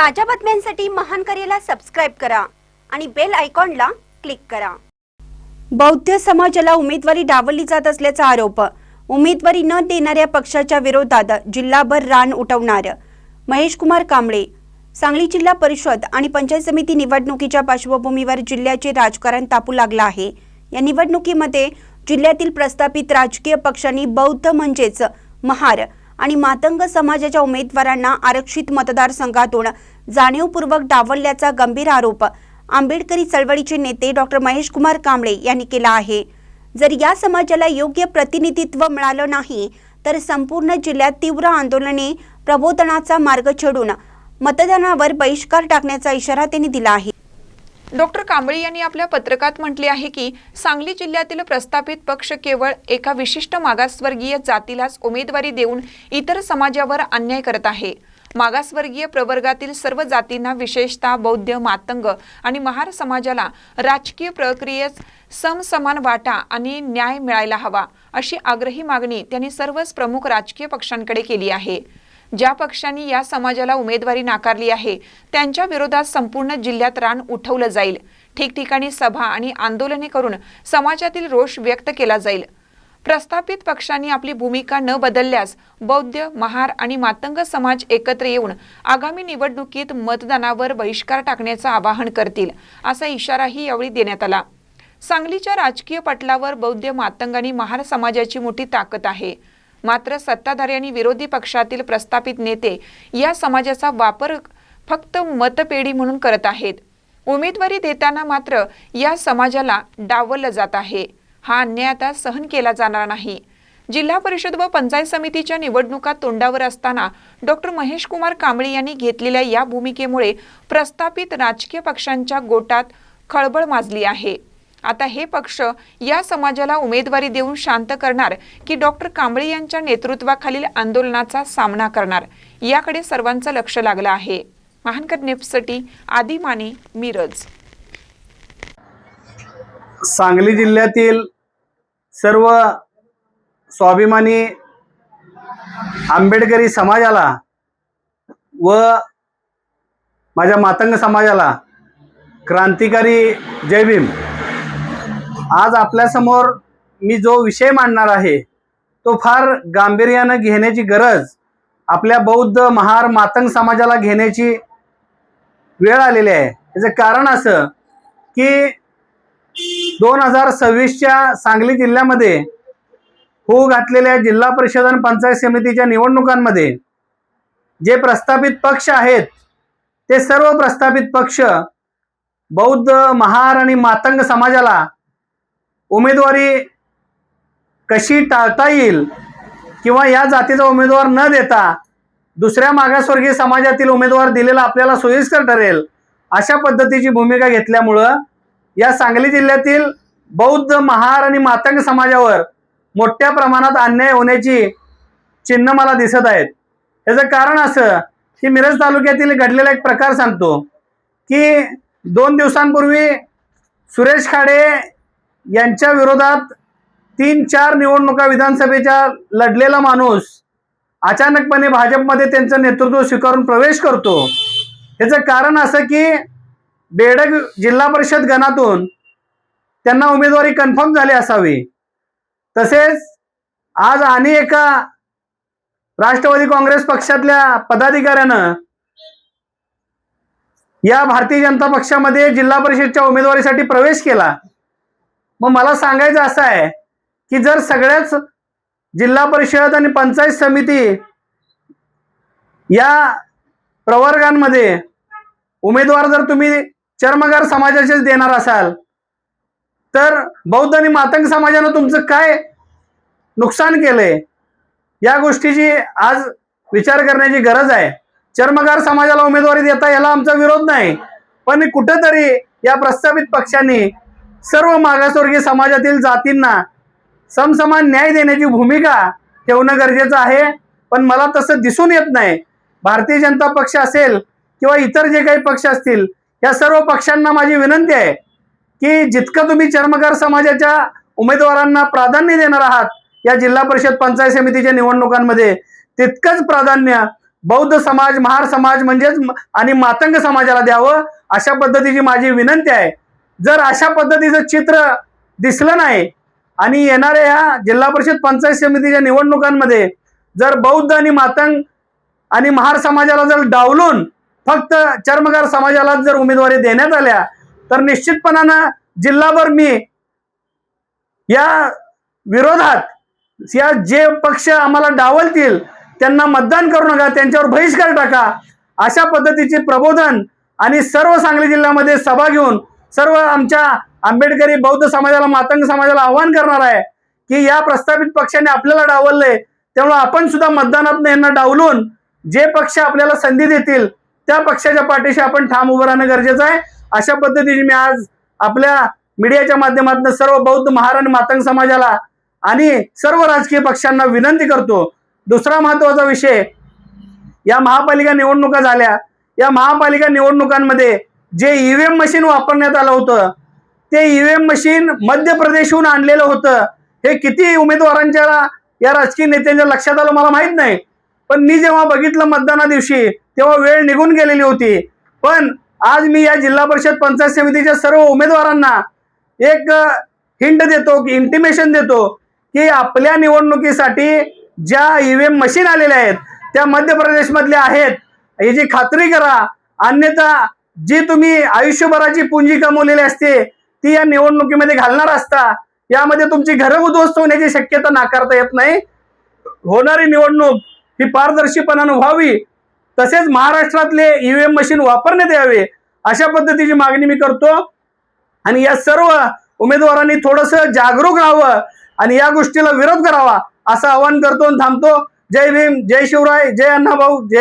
ताज्या बातम्यांसाठी महान करेला सबस्क्राईब करा आणि बेल आयकॉनला क्लिक करा. बौद्ध समाजाला उमेदवारी डावलली जात असल्याचा आरोप. उमेदवारी न देणाऱ्या पक्षाच्या विरोधात जिल्हाभर रान उठवणार. महेश कुमार कांबळे सांगली जिल्हा परिषद आणि पंचायत समिती निवडणुकीच्या पार्श्वभूमीवर जिल्ह्याचे राजकारण तापू लागलं आहे. या निवडणुकीमध्ये जिल्ह्यातील प्रस्थापित राजकीय पक्षांनी बौद्ध म्हणजेच महार आणि मातंग समाजाच्या उमेदवारांना आरक्षित मतदारसंघातून जाणीवपूर्वक डावलल्याचा गंभीर आरोप आंबेडकरी चळवळीचे नेते डॉक्टर महेश कुमार कांबळे यांनी केला आहे. जर या समाजाला योग्य प्रतिनिधित्व मिळालं नाही तर संपूर्ण जिल्ह्यात तीव्र आंदोलने प्रबोधनाचा मार्ग छेडून मतदानावर बहिष्कार टाकण्याचा इशारा त्यांनी दिला आहे. डॉक्टर कांबळे यांनी आपल्या पत्रकात म्हटले आहे की सांगली जिल्ह्यातील प्रस्थापित पक्ष केवळ एका विशिष्ट मागासवर्गीय जातीलाच उमेदवारी देऊन इतर समाजावर अन्याय करत आहे. मागासवर्गीय प्रवर्गातील सर्व जातींना विशेषतः बौद्ध मातंग आणि महार समाजाला राजकीय प्रक्रियेत समसमान वाटा आणि न्याय मिळायला हवा अशी आग्रही मागणी त्यांनी सर्वच प्रमुख राजकीय पक्षांकडे केली आहे. ज्या पक्षांनी या समाजाला उमेदवारी नाकारली आहे त्यांच्या विरोधात संपूर्ण जिल्ह्यात रान उठवलं जाईल. ठिकठिकाणी सभा आणि आंदोलने करून समाजातील रोष व्यक्त केला जाईल. प्रस्थापित पक्षांनी आपली भूमिका न बदलल्यास बौद्ध महार आणि मातंग समाज एकत्र येऊन आगामी निवडणुकीत मतदानावर बहिष्कार टाकण्याचं आवाहन करतील असा इशाराही यावेळी देण्यात आला. सांगलीच्या राजकीय पटलावर बौद्ध मातंग आणि महार समाजाची मोठी ताकद आहे. मात्र सत्ताधारी आणि विरोधी पक्षातील प्रस्थापित नेते या समाजाचा वापर फक्त मतपेढी म्हणून करत आहेत. उमेदवारी देताना मात्र या समाजाला डावललं जात आहे. हा अन्याय आता सहन केला जाणार नाही. जिल्हा परिषद व पंचायत समितीच्या निवडणुका तोंडावर असताना डॉक्टर महेश कुमार कांबळे यांनी घेतलेल्या या भूमिकेमुळे प्रस्थापित राजकीय पक्षांच्या गोटात खळबळ माजली आहे. आता हे पक्ष या समाजाला उमेदवारी देऊन शांत करणार की डॉक्टर कांबळे यांच्या नेतृत्वाखालील आंदोलनाचा सामना करणार? याकडे सर्वांचं लक्ष लागलं आहे. महानकर नेप्ससाठी आदी माने मिरज. सांगली जिल्ह्यातील सर्व स्वाभिमानी आंबेडकरी समाजाला व माझ्या मातंग समाजाला क्रांतिकारी जयभीम आज आपल्यासमोर मी जो विषय मांडणार आहे तो फार गांभीर्यानं घेण्याची गरज आपल्या बौद्ध महार मातंग समाजाला घेण्याची वेळ आलेली आहे. त्याचं कारण असं की दोन हजार सव्वीसच्या सांगली जिल्ह्यामध्ये होऊ घातलेल्या जिल्हा परिषद आणि पंचायत समितीच्या निवडणुकांमध्ये जे प्रस्थापित पक्ष आहेत ते सर्व प्रस्थापित पक्ष बौद्ध महार आणि मातंग समाजाला उमेदवारी कशी टाळता येईल किंवा या जातीचा उमेदवार न देता दुसऱ्या मागासवर्गीय समाजातील उमेदवार दिलेला आपल्याला सोयीस्कर ठरेल अशा पद्धतीची भूमिका घेतल्यामुळं या सांगली जिल्ह्यातील बौद्ध महार आणि मातंग समाजावर मोठ्या प्रमाणात अन्याय होण्याची चिन्ह मला दिसत आहेत. याचं कारण असं की मिरज तालुक्यातील घडलेला एक प्रकार सांगतो की दोन दिवसांपूर्वी सुरेश खाडे यांच्या विरोधात तीन चार निवडणुका विधानसभेच्या लढलेला माणूस अचानकपणे भाजपमध्ये त्यांचं नेतृत्व स्वीकारून प्रवेश करतो. ह्याचं कारण असं की बेडग जिल्हा परिषद गणातून त्यांना उमेदवारी कन्फर्म झाली असावी. तसेच आज आणि एका राष्ट्रवादी काँग्रेस पक्षातल्या पदाधिकाऱ्यानं या भारतीय जनता पक्षामध्ये जिल्हा परिषदच्या उमेदवारीसाठी प्रवेश केला. मग मला सांगायचं असं आहे की जर सगळ्याच जिल्हा परिषद आणि पंचायत समिती या प्रवर्गांमध्ये उमेदवार जर तुम्ही चर्मगार समाजाचेच देणार असाल तर बौद्ध आणि मातंग समाजानं तुमचं काय नुकसान केलंय या गोष्टीची आज विचार करण्याची गरज आहे. चर्मगार समाजाला उमेदवारी देता याला आमचा विरोध नाही. पण कुठंतरी या प्रस्थापित पक्षांनी सर्व मागासवर्गीय समाजातील जातींना समसमान न्याय देण्याची भूमिका ठेवणं गरजेचं आहे. पण मला तसं दिसून येत नाही. भारतीय जनता पक्ष असेल किंवा इतर जे काही पक्ष असतील या सर्व पक्षांना माझी विनंती आहे की जितकं तुम्ही चर्मकार समाजाच्या उमेदवारांना प्राधान्य देणार आहात या जिल्हा परिषद पंचायत समितीच्या निवडणुकांमध्ये तितकंच प्राधान्य बौद्ध समाज महार समाज म्हणजेच आणि मातंग समाजाला द्यावं अशा पद्धतीची माझी विनंती आहे. जर अशा पद्धतीचं चित्र दिसलं नाही आणि येणाऱ्या या जिल्हा परिषद पंचायत समितीच्या निवडणुकांमध्ये जर बौद्ध आणि मातंग आणि महार समाजाला जर डावलून फक्त चर्मकार समाजाला जर उमेदवारी देण्यात आल्या तर निश्चितपणानं जिल्हाभर मी या विरोधात या जे पक्ष आम्हाला डावलतील त्यांना मतदान करू नका त्यांच्यावर बहिष्कार टाका. अशा पद्धतीचे प्रबोधन आणि सर्व सांगली जिल्ह्यामध्ये सभा घेऊन सर्व आमच्या आंबेडकरी बौद्ध समाजाला मातंग समाजाला आव्हान करणार आहे की या प्रस्थापित पक्षाने आपल्याला डावललंय. त्यामुळे आपण सुद्धा मतदानात यांना डावलून जे पक्ष आपल्याला संधी देतील त्या पक्षाच्या पाठीशी आपण ठाम उभं राहणं गरजेचं आहे. अशा पद्धतीने मी आज आपल्या मीडियाच्या माध्यमातून सर्व बौद्ध महार आणि मातंग समाजाला आणि सर्व राजकीय पक्षांना विनंती करतो. दुसरा महत्त्वाचा विषय या महापालिका निवडणुका झाल्या. या महापालिका निवडणुकांमध्ये जे ईव्हीएम मशीन वापरण्यात आलं होतं ते ईव्हीएम मशीन मध्य प्रदेशहून आणलेलं होतं. हे किती उमेदवारांच्या या राजकीय नेत्यांच्या लक्षात आलं मला माहीत नाही. पण मी जेव्हा बघितलं मतदाना दिवशी तेव्हा वेळ निघून गेलेली होती. पण आज मी या जिल्हा परिषद पंचायत समितीच्या सर्व उमेदवारांना एक हिंट देतो की इंटिमेशन देतो की आपल्या निवडणुकीसाठी ज्या ईव्हीएम मशीन आलेल्या आहेत त्या मध्य प्रदेशमधल्या आहेत. याची खात्री करा. अन्यथा जी तुम्ही आयुष्यभराची पुंजी कमवलेली असते ती या निवडणुकीमध्ये घालणार असता यामध्ये तुमची घरं उद्ध्वस्त होण्याची शक्यता नाकारता येत नाही. होणारी निवडणूक ही पारदर्शीपणानं व्हावी तसेच महाराष्ट्रातले ईव्हीएम मशीन वापरण्यात यावे अशा पद्धतीची मागणी मी करतो. आणि या सर्व उमेदवारांनी थोडस जागरूक राहावं आणि या गोष्टीला विरोध करावा असं आवाहन करतो आणि थांबतो. जय भीम जय शिवराय जय अण्णाभाऊ जय